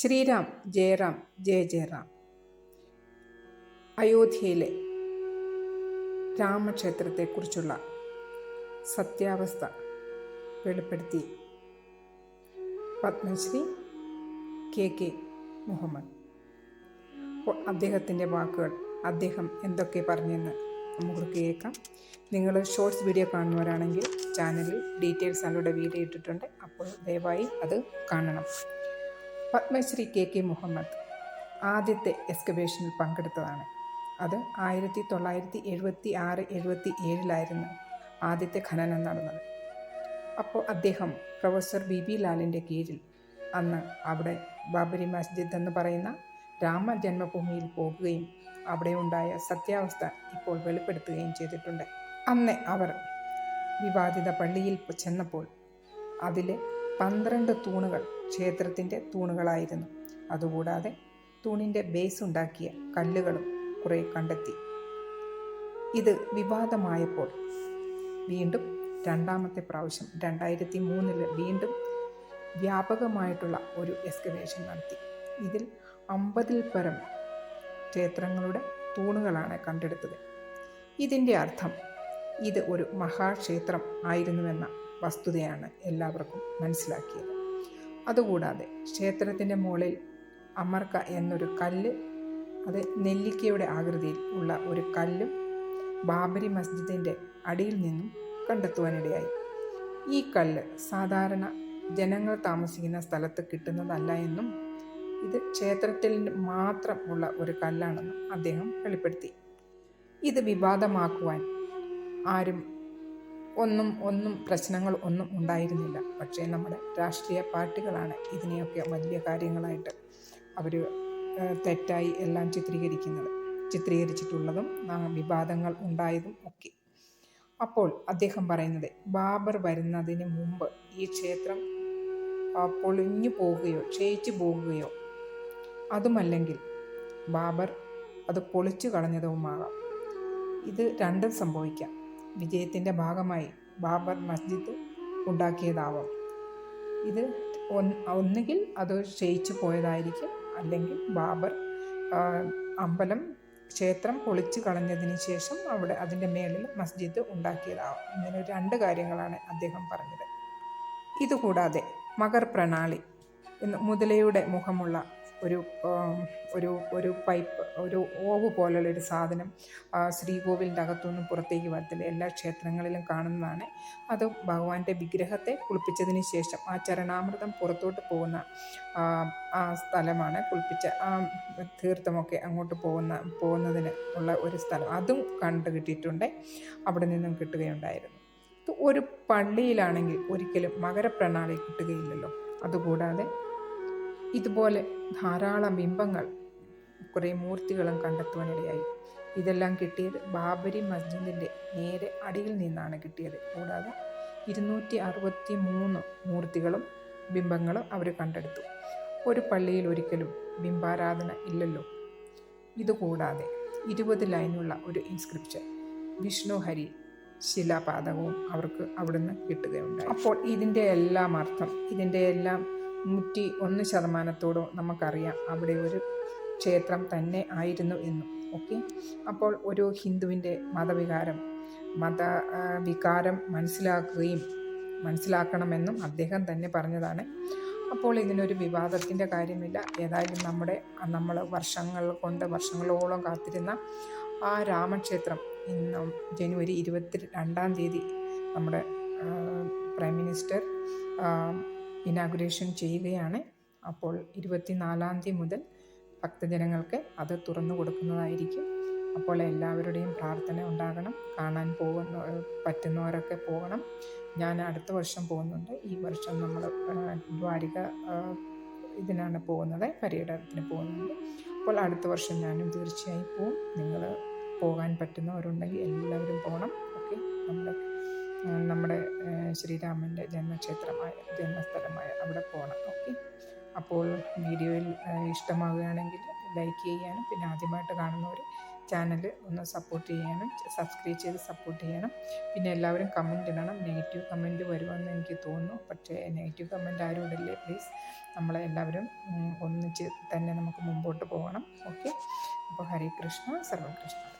ശ്രീരാം ജയറാം ജയ ജയറാം. അയോധ്യയിലെ രാമക്ഷേത്രത്തെക്കുറിച്ചുള്ള സത്യാവസ്ഥ വെളിപ്പെടുത്തി പത്മശ്രീ കെ കെ മുഹമ്മദ്. അദ്ദേഹത്തിന്റെ വാക്കുകൾ അദ്ദേഹം എന്തൊക്കെ പറഞ്ഞെന്ന് നമുക്ക് കേൾക്കാം. നിങ്ങൾ ഷോർട്സ് വീഡിയോ കാണുന്നവരാണെങ്കിൽ ചാനലിൽ ഡീറ്റെയിൽസ് അവരുടെ വീഡിയോ ഇട്ടിട്ടുണ്ട്. അപ്പോൾ ദയവായി അത് കാണണം. പത്മശ്രീ കെ കെ മുഹമ്മദ് ആദ്യത്തെ എക്സ്കബേഷനിൽ പങ്കെടുത്തതാണ്. അത് ആയിരത്തി തൊള്ളായിരത്തി എഴുപത്തി ആറ് എഴുപത്തി ഏഴിലായിരുന്നു ആദ്യത്തെ ഖനനം നടന്നത്. അപ്പോൾ അദ്ദേഹം പ്രൊഫസർ ബി ബി ലാലിന്റെ കീഴിൽ അന്ന് അവിടെ ബാബരി മസ്ജിദ് എന്ന് പറയുന്ന രാമജന്മഭൂമിയിൽ പോകുകയും അവിടെ ഉണ്ടായ സത്യാവസ്ഥ ഇപ്പോൾ വെളിപ്പെടുത്തുകയും ചെയ്തിട്ടുണ്ട്. അന്ന് അവർ വിവാദിത പള്ളിയിൽ ചെന്നപ്പോൾ അതിലെ പന്ത്രണ്ട് തൂണുകൾ ക്ഷേത്രത്തിന്റെ തൂണുകളായിരുന്നു. അതുകൂടാതെ തൂണിന്റെ ബേസ് ഉണ്ടാക്കിയ കല്ലുകളും കുറെ കണ്ടെത്തി. ഇത് വിവാദമായപ്പോൾ വീണ്ടും രണ്ടാമത്തെ പ്രാവശ്യം രണ്ടായിരത്തി മൂന്നിൽ വീണ്ടും വ്യാപകമായിട്ടുള്ള ഒരു എക്സ്കവേഷൻ നടത്തി. ഇതിൽ അമ്പതിൽ പരം ക്ഷേത്രങ്ങളുടെ തൂണുകളാണ് കണ്ടെടുത്തത്. ഇതിന്റെ അർത്ഥം ഇത് ഒരു മഹാക്ഷേത്രം ആയിരുന്നുവെന്ന വസ്തുതയാണ് എല്ലാവർക്കും മനസ്സിലാക്കിയത്. അതുകൂടാതെ ക്ഷേത്രത്തിന്റെ മുകളിൽ അമർക്ക എന്നൊരു കല്ല് അത് നെല്ലിക്കയുടെ ആകൃതിയിൽ ഉള്ള ഒരു കല്ലും ബാബരി മസ്ജിദിന്റെ അടിയിൽ നിന്നും കണ്ടെത്തുവാനിടയായി. ഈ കല്ല് സാധാരണ ജനങ്ങൾ താമസിക്കുന്ന സ്ഥലത്ത് കിട്ടുന്നതല്ല എന്നും ഇത് ക്ഷേത്രത്തിൽ മാത്രം ഉള്ള ഒരു കല്ലാണെന്നും അദ്ദേഹം വെളിപ്പെടുത്തി. ഇത് വിവാദമാക്കുവാൻ ആരും ഒന്നും ഒന്നും പ്രശ്നങ്ങൾ ഒന്നും ഉണ്ടായിരുന്നില്ല. പക്ഷേ നമ്മുടെ രാഷ്ട്രീയ പാർട്ടികളാണ് ഇതിനെയൊക്കെ വലിയ കാര്യങ്ങളായിട്ട് അവർ തെറ്റായി എല്ലാം ചിത്രീകരിക്കുന്നത് ചിത്രീകരിച്ചിട്ടുള്ളതും വിവാദങ്ങൾ ഉണ്ടായതും ഒക്കെ. അപ്പോൾ അദ്ദേഹം പറയുന്നത് ബാബർ വരുന്നതിന് മുമ്പ് ഈ ക്ഷേത്രം പൊളിഞ്ഞു പോവുകയോ ക്ഷയിച്ചു പോവുകയോ അതുമല്ലെങ്കിൽ ബാബർ അത് പൊളിച്ചു കളഞ്ഞതുമാകാം. ഇത് രണ്ടും സംഭവിക്കാം. വിജയത്തിന്റെ ഭാഗമായി ബാബർ മസ്ജിദ് ഉണ്ടാക്കിയതാവാം. ഇത് ഒന്നുകിൽ അത് ക്ഷയിച്ചു പോയതായിരിക്കും. അല്ലെങ്കിൽ ബാബർ അമ്പലം ക്ഷേത്രം പൊളിച്ചു കളഞ്ഞതിന് ശേഷം അവിടെ അതിന്റെ മേളിൽ മസ്ജിദ് ഉണ്ടാക്കിയതാവാം. ഇങ്ങനെ രണ്ട് കാര്യങ്ങളാണ് അദ്ദേഹം പറഞ്ഞത്. ഇതുകൂടാതെ മകർ പ്രണാളി എന്ന് മുതലയുടെ മുഖമുള്ള ഒരു ഒരു ഒരു പൈപ്പ് ഒരു ഓവ് പോലുള്ള ഒരു സാധനം ശ്രീകോവിലിന്റെ അകത്തുനിന്നും പുറത്തേക്ക് വരത്തില്ല. എല്ലാ ക്ഷേത്രങ്ങളിലും കാണുന്നതാണ്. അത് ഭഗവാന്റെ വിഗ്രഹത്തെ കുളിപ്പിച്ചതിന് ശേഷം ആ ചരണാമൃതം പുറത്തോട്ട് പോകുന്ന ആ സ്ഥലമാണ് കുളിപ്പിച്ച ആ തീർത്ഥമൊക്കെ അങ്ങോട്ട് പോകുന്ന പോകുന്നതിന് ഉള്ള ഒരു സ്ഥലം. അതും കണ്ടു കിട്ടിയിട്ടുണ്ട്. അവിടെ നിന്നും കിട്ടുകയുണ്ടായിരുന്നു. ഒരു പള്ളിയിലാണെങ്കിൽ ഒരിക്കലും മകരപ്രണാളി കിട്ടുകയില്ലല്ലോ. അതുകൂടാതെ ഇതുപോലെ ധാരാളം ബിംബങ്ങൾ കുറേ മൂർത്തികളും കണ്ടെത്തുവാനിടയായി. ഇതെല്ലാം കിട്ടിയത് ബാബരി മസ്ജിദിന്റെ നേരെ അടിയിൽ നിന്നാണ് കിട്ടിയത്. കൂടാതെ ഇരുന്നൂറ്റി അറുപത്തി മൂന്ന് മൂർത്തികളും ബിംബങ്ങളും അവർ കണ്ടെടുത്തു. ഒരു പള്ളിയിൽ ഒരിക്കലും ബിംബാരാധന ഇല്ലല്ലോ. ഇതുകൂടാതെ ഇരുപത് ലൈനുള്ള ഒരു ഇൻസ്ക്രിപ്ഷൻ വിഷ്ണു ഹരി ശിലാപാതകവും അവർക്ക് അവിടുന്ന് കിട്ടുകയുണ്ടായി. അപ്പോൾ ഇതിന്റെ എല്ലാം അർത്ഥം ഇതിന്റെ എല്ലാം നൂറ്റി ഒന്ന് ശതമാനത്തോടോ നമുക്കറിയാം അവിടെ ഒരു ക്ഷേത്രം തന്നെ ആയിരുന്നു എന്നും. ഓക്കെ? അപ്പോൾ ഒരു ഹിന്ദുവിന്റെ മതവികാരം മത വികാരം മനസ്സിലാക്കുകയും മനസ്സിലാക്കണമെന്നും അദ്ദേഹം തന്നെ പറഞ്ഞതാണ്. അപ്പോൾ ഇതിനൊരു വിവാദത്തിന്റെ കാര്യമില്ല. ഏതായാലും നമ്മുടെ നമ്മൾ വർഷങ്ങൾ കൊണ്ട് വർഷങ്ങളോളം കാത്തിരുന്ന ആ രാമക്ഷേത്രം ഇന്ന് ജനുവരി ഇരുപത്തി രണ്ടാം തീയതി നമ്മുടെ പ്രൈം മിനിസ്റ്റർ ഇനാഗുറേഷൻ ചെയ്യുകയാണ്. അപ്പോൾ ഇരുപത്തിനാലാം തീയതി മുതൽ ഭക്തജനങ്ങൾക്ക് അത് തുറന്നു കൊടുക്കുന്നതായിരിക്കും. അപ്പോൾ എല്ലാവരുടെയും പ്രാർത്ഥന ഉണ്ടാകണം. കാണാൻ പോകുന്ന പറ്റുന്നവരൊക്കെ പോകണം. ഞാൻ അടുത്ത വർഷം പോകുന്നുണ്ട്. ഈ വർഷം നമ്മൾ ദ്വാരിക ഇതിനാണ് പോകുന്നത്. പര്യടനത്തിന് പോകുന്നുണ്ട്. അപ്പോൾ അടുത്ത വർഷം ഞാനും തീർച്ചയായും പോവും. നിങ്ങൾ പോകാൻ പറ്റുന്നവരുണ്ടെങ്കിൽ എല്ലാവരും പോകണം. ഓക്കെ? നമ്മുടെ നമ്മുടെ ശ്രീരാമന്റെ ജന്മക്ഷേത്രമായ ജന്മസ്ഥലമായ അവിടെ പോകണം ഓക്കെ? അപ്പോൾ വീഡിയോയിൽ ഇഷ്ടമാവുകയാണെങ്കിൽ ലൈക്ക് ചെയ്യാനും പിന്നെ ആദ്യമായിട്ട് കാണുന്നവർ ചാനൽ ഒന്ന് സപ്പോർട്ട് ചെയ്യാനും സബ്സ്ക്രൈബ് ചെയ്ത് സപ്പോർട്ട് ചെയ്യണം. പിന്നെ എല്ലാവരും കമന്റ് ഇടണം. നെഗറ്റീവ് കമന്റ് വരുമെന്ന് എനിക്ക് തോന്നുന്നു. പക്ഷേ നെഗറ്റീവ് കമന്റ് ആരും ഇടല്ലേ? പ്ലീസ് നമ്മളെല്ലാവരും ഒന്നിച്ച് തന്നെ നമുക്ക് മുമ്പോട്ട് പോകണം. ഓക്കെ? അപ്പോൾ ഹരേ കൃഷ്ണ സർവകൃഷ്ണ.